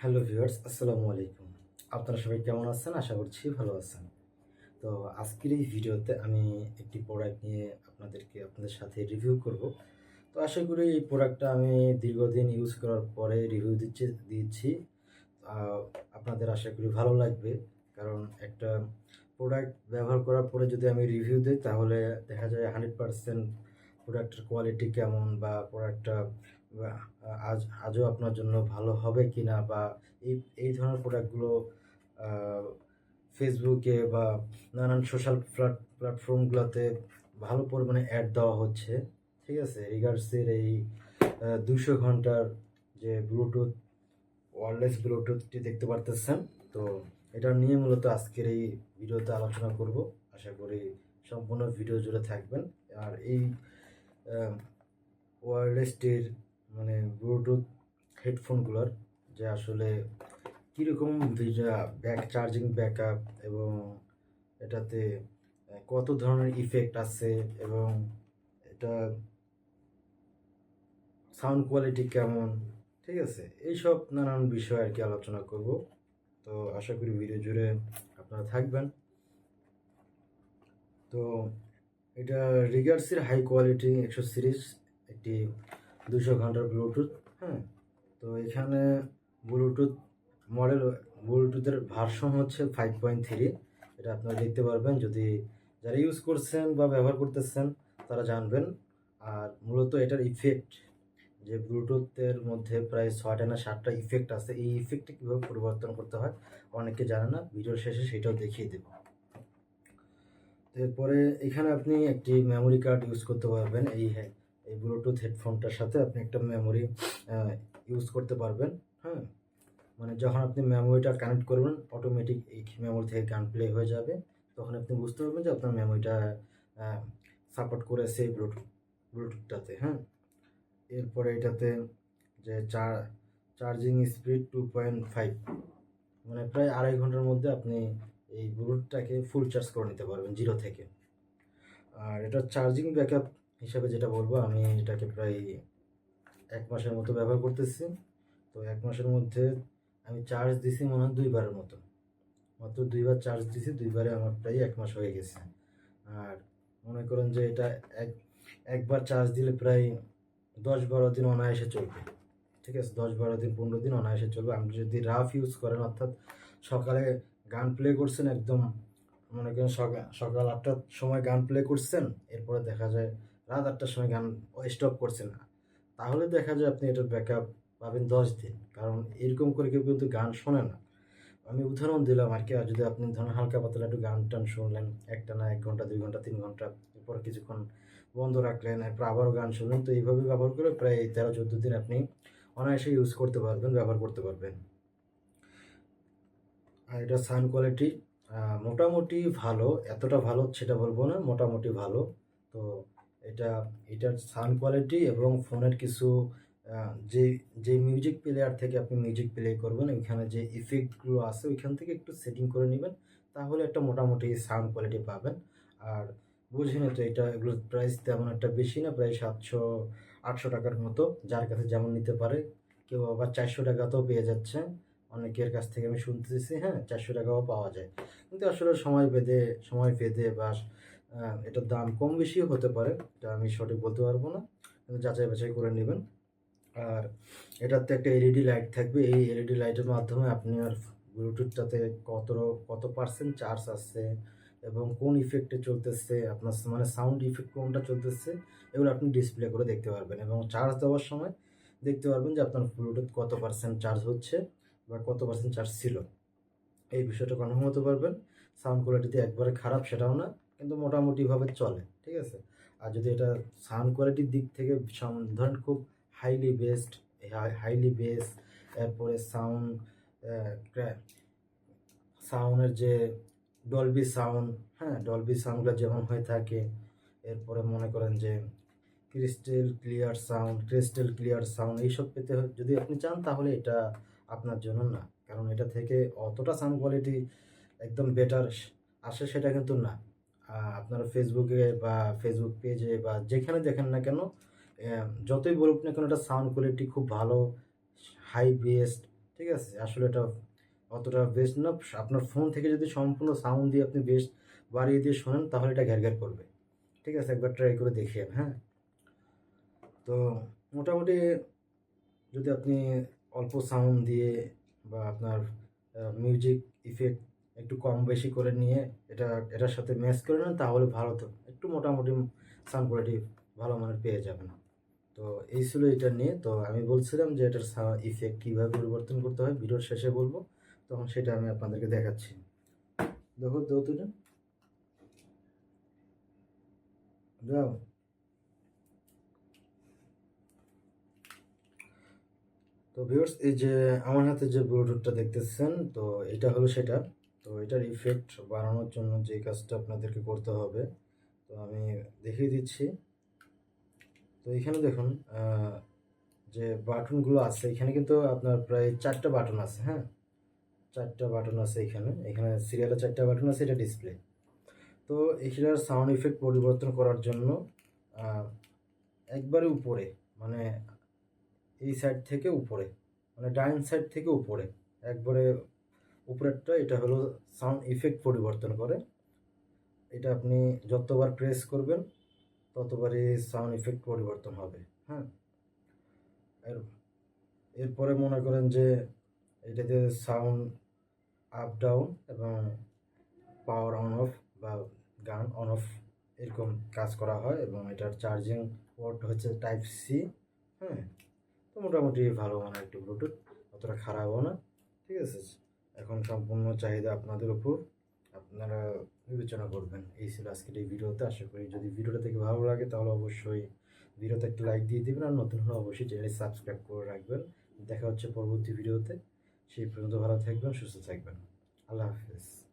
Hello viewers, আসসালামু আলাইকুম। আপনারা সবাই কেমন আছেন? আশা করছি ভালো আছেন। তো আজকের এই ভিডিওতে আমি একটি প্রোডাক্ট নিয়ে আপনাদেরকে আপনাদের সাথে রিভিউ করব। তো আশা করি এই প্রোডাক্টটা আমি দীর্ঘদিন ইউজ করার পরে রিভিউ দিচ্ছি দিচ্ছি আপনাদের আশা করি ভালো লাগবে। কারণ একটা প্রোডাক্ট ব্যবহার করার পরে যদি আমি রিভিউ দিই, তাহলে দেখা যায় হান্ড্রেড পারসেন্ট প্রোডাক্টের কোয়ালিটি কেমন বা প্রোডাক্টটা আজ, আজও আপনার জন্য ভালো হবে কি না বা, এই এই ধরনের প্রোডাক্টগুলো ফেসবুকে বা নানান সোশ্যাল প্ল্যাট প্ল্যাটফর্মগুলোতে ভালো পরিমাণে অ্যাড দেওয়া হচ্ছে, ঠিক আছে? রিগার্সের এই দুশো ঘণ্টার যে ব্লুটুথ ওয়ারলেস ব্লুটুথটি দেখতে পারতেছেন। তো এটা নিয়ে মূলত আজকের এই ভিডিওতে আলোচনা করব। আশা করি সম্পূর্ণ ভিডিও জুড়ে থাকবেন। আর এই ওয়্যারলেসটির মানে ব্লুটুথ হেডফোনগুলোর যে আসলে কীরকম ব্যাক চার্জিং ব্যাকআপ এবং এটাতে কত ধরনের ইফেক্ট আছে এবং এটা সাউন্ড কোয়ালিটি কেমন, ঠিক আছে? এইসব নানান বিষয় আর কি আলোচনা করব। তো আশা করি ভিডিও জুড়ে আপনারা থাকবেন। তো এটা রিগার্সের হাই কোয়ালিটি একশো সিরিজ একটি দুশো ঘণ্টার ব্লুটুথ। হ্যাঁ তো এখানে ব্লুটুথ মডেল ব্লুটুথের ভার্সন হচ্ছে ফাইভ পয়েন্ট থ্রি এটা আপনারা দেখতে পারবেন। যদি যারা ইউজ করছেন বা ব্যবহার করতেছেন তারা জানবেন। আর মূলত এটার ইফেক্ট যে ব্লুটুথের মধ্যে প্রায় ছয়টা না সাতটা ইফেক্ট আছে। এই ইফেক্টটা কীভাবে পরিবর্তন করতে হয় অনেকে জানে না। ভিডিওর শেষে সেটাও দেখিয়ে দেবো। এরপরে এখানে আপনি একটি মেমোরি কার্ড ইউজ করতে পারবেন। এই হ্যাঁ এই ব্লুটুথ হেডফোনটার সাথে আপনি একটা মেমোরি ইউজ করতে পারবেন হ্যাঁ? মানে যখন আপনি মেমোরিটা কানেক্ট করবেন অটোমেটিক এই মেমোরি থেকে গান প্লে হয়ে যাবে। তখন আপনি বুঝতে পারবেন যে আপনার মেমোরিটা সাপোর্ট করেছে এই ব্লুটুথ ব্লুটুথটাতে হ্যাঁ? এরপরে এটাতে যে চার charging speed two point five মানে প্রায় আড়াই ঘণ্টার মধ্যে আপনি এই ব্লুটুথটাকে ফুল চার্জ করে নিতে পারবেন জিরো থেকে। আর এটা চার্জিং ব্যাকআপ হিসাবে যেটা বলব, আমি এটাকে প্রায় এক মাসের মতো ব্যবহার করতেছি। তো এক মাসের মধ্যে আমি চার্জ দিছি মনে হয় দুইবারের মতো। মাত্র দুইবার চার্জ দিছি, দুইবারে আমার প্রায় এক মাস হয়ে গেছে। আর মনে করেন যে এটা এক, একবার চার্জ দিলে প্রায় দশ বারো দিন অনায়াসে চলবে। ঠিক আছে? দশ বারো দিন, পনেরো দিন অনায়াসে চলবে। আপনি যদি রাফ ইউজ করেন, অর্থাৎ সকালে গান প্লে করছেন একদম, মনে করেন সকাল সকাল আটটার সময় গান প্লে করছেন, এরপরে দেখা যায় রাত আটটার সময় গান স্টপ করছে না। তাহলে দেখা যায় আপনি এটার ব্যাকআপ পাবেন দশ দিন। কারণ এরকম করে কেউ কিন্তু গান শোনে না। আমি উদাহরণ দিলাম আর কি, আর যদি আপনি ধরেন হালকা পাতলা একটু গান টান শুনলেন, একটা না এক ঘণ্টা, দুই ঘণ্টা, তিন ঘণ্টা, এরপর কিছুক্ষণ বন্ধ রাখলেন, এরপর আবারও গান শুনলেন, তো এইভাবে ব্যবহার করে প্রায় তেরো, চোদ্দ দিন আপনি অনায়াসে ইউজ করতে পারবেন, ব্যবহার করতে পারবেন। আর এটা সাউন্ড কোয়ালিটি মোটামুটি ভালো। এতটা ভালো সেটা বলব না, মোটামুটি ভালো। তো এটা, এটার সাউন্ড কোয়ালিটি এবং ফোনের কিছু যে যে মিউজিক প্লেয়ার থেকে আপনি মিউজিক প্লে করবেন, ওইখানে যে ইফেক্টগুলো আছে, ওইখান থেকে একটু সেটিং করে নেবেন, তাহলে একটা মোটামুটি সাউন্ড কোয়ালিটি পাবেন। আর বুঝিনি তো এটা এগুলোর প্রাইস তেমন একটা বেশি না, প্রায় সাতশো, আটশো টাকার মতো, যার কাছে যেমন নিতে পারে। কেউ আবার চারশো টাকাতেও পেয়ে যাচ্ছে। অনেকের কাছ থেকে আমি শুনতেছি হ্যাঁ চারশো টাকাও পাওয়া যায়। কিন্তু আসলে সময় বেঁধে সময় বেঁধে বা আহ, এটার দাম কম বেশিও হতে পারে এটা আমি সঠিক বলতে পারব না। যাচাই বাছাই করে নেবেন। আর এটাতে একটা এলইডি লাইট থাকবে এই এলইডি লাইটের মাধ্যমে আপনি আর ব্লুটুথটাতে কত কত পার্সেন্ট চার্জ আছে এবং কোন ইফেক্টে চলতেছে আপনার মানে সাউন্ড ইফেক্ট কোনটা চলতেছে এগুলো আপনি ডিসপ্লে করে দেখতে পারবেন। এবং চার্জ দেওয়ার সময় দেখতে পারবেন যে আপনার ব্লুটুথ কত পার্সেন্ট চার্জ হচ্ছে বা কত পার্সেন্ট চার্জ ছিল। এই বিষয়টা কনফার্ম হতে পারবেন। সাউন্ড কোয়ালিটিতে একবারে খারাপ সেটাও না। কিন্তু মোটামুটিভাবে চলে, ঠিক আছে? আর যদি এটা সাউন্ড কোয়ালিটির দিক থেকে ধরেন খুব হাইলি বেসড হাইলি বেস এরপরে সাউন্ড সাউন্ডের যে ডলবি সাউন্ড হ্যাঁ ডলবি সাউন্ডগুলো যেমন হয়ে থাকে, এরপরে মনে করেন যে crystal clear sound crystal clear sound এইসব পেতে যদি আপনি চান তাহলে এটা আপনার জন্য না। কারণ এটা থেকে অতটা সাউন্ড কোয়ালিটি একদম বেটার আসে সেটা কিন্তু না। আপনারা ফেসবুকে বা ফেসবুক পেজে বা যেখানে দেখেন না কেন যতই বলুক না কেন, এটা সাউন্ড কোয়ালিটি খুব ভালো হাই বেস্ট ঠিক আছে? আসলে এটা অতটা বেস্ট না। আপনার ফোন থেকে যদি সম্পূর্ণ সাউন্ড দিয়ে আপনি বেস্ট বাড়িয়ে দিয়ে শোনেন, তাহলে এটা ঘ্যার ঘ্যার করবে। ঠিক আছে? একবার ট্রাই করে দেখিয়েন হ্যাঁ? তো মোটামুটি যদি আপনি অল্প সাউন্ড দিয়ে বা আপনার মিউজিক ইফেক্ট একটু কম বেশি করে নিয়ে এটা, এটার সাথে ম্যাচ করে নেন, তাহলে ভালো তো একটু মোটামুটি সাউন্ড কোয়ালিটি ভালো মানের পেয়ে যাবেন। তো এই ছিল এটা নিয়ে। তো আমি বলছিলাম যে এটার ইফেক্ট কীভাবে পরিবর্তন করতে হয়, ভিডিওর শেষে বলব। তখন সেটা আমি আপনাদেরকে দেখাচ্ছি। দেখো দৌতুটা যাও। তো ভিউয়ার্স এই যে আমার হাতে যে ব্লুটুথটা দেখতেছেন, তো এটা হলো সেটা। তো এটার ইফেক্ট বাড়ানোর জন্য যে কাজটা আপনাদেরকে করতে হবে, তো আমি দেখিয়ে দিচ্ছি। তো এখানে দেখুন যে বাটনগুলো আছে, এখানে কিন্তু আপনার প্রায় চারটা বাটন আছে হ্যাঁ? চারটা বাটন আছে এখানে এখানে সিরিয়ালে চারটা বাটন আছে, এটা ডিসপ্লে তো এখানের সাউন্ড ইফেক্ট পরিবর্তন করার জন্য একবারে উপরে মানে এই সাইড থেকে উপরে মানে ডাইন সাইড থেকে উপরে, একবারে উপরেরটা, এটা হলো সাউন্ড ইফেক্ট পরিবর্তন করে। এটা আপনি যতবার প্রেস করবেন, ততবারই সাউন্ড ইফেক্ট পরিবর্তন হবে হ্যাঁ? এর, এরপরে মনে করেন যে এটাতে সাউন্ড আপ ডাউন এবং পাওয়ার অন অফ বা গান অন অফ এরকম কাজ করা হয় এবং এটার চার্জিং পোর্ট হচ্ছে টাইপ সি হ্যাঁ? তো মোটামুটি ভালো মানের একটু ব্লুটুথ অতটা খারাপও না, ঠিক আছে? এখন সম্পূর্ণ চাহিদা আপনাদের উপর। আপনারা বিবেচনা করবেন। এই ছিল আজকের এই ভিডিওতে। আশা করি যদি ভিডিওটা থেকে ভালো লাগে, তাহলে অবশ্যই ভিডিওতে একটা লাইক দিয়ে দেবেন। আর নতুন হলে অবশ্যই চ্যানেল সাবস্ক্রাইব করে রাখবেন। দেখা হচ্ছে পরবর্তী ভিডিওতে। সেই পর্যন্ত ভালো থাকবেন, সুস্থ থাকবেন। আল্লাহ হাফিজ।